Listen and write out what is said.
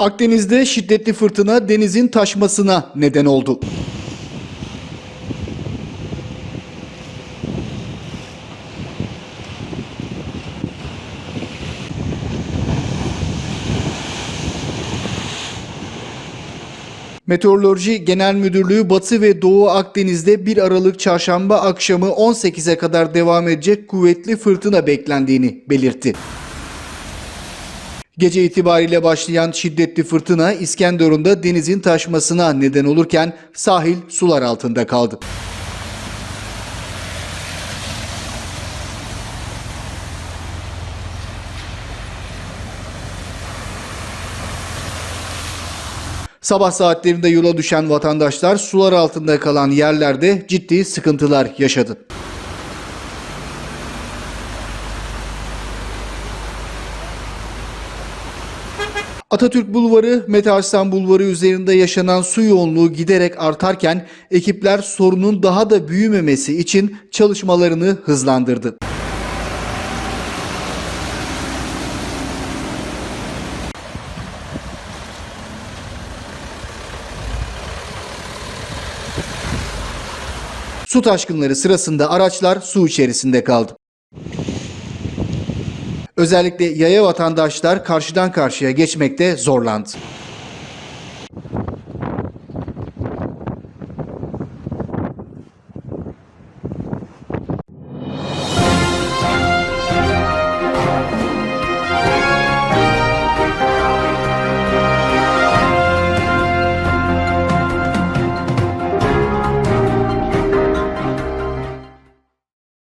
Akdeniz'de şiddetli fırtına denizin taşmasına neden oldu. Meteoroloji Genel Müdürlüğü Batı ve Doğu Akdeniz'de 1 Aralık çarşamba akşamı 18'e kadar devam edecek kuvvetli fırtına beklendiğini belirtti. Gece itibariyle başlayan şiddetli fırtına İskenderun'da denizin taşmasına neden olurken sahil sular altında kaldı. Sabah saatlerinde yola düşen vatandaşlar sular altında kalan yerlerde ciddi sıkıntılar yaşadı. Atatürk Bulvarı, Mete Arslan Bulvarı üzerinde yaşanan su yoğunluğu giderek artarken ekipler sorunun daha da büyümemesi için çalışmalarını hızlandırdı. Su taşkınları sırasında araçlar su içerisinde kaldı. Özellikle yaya vatandaşlar karşıdan karşıya geçmekte zorlandı.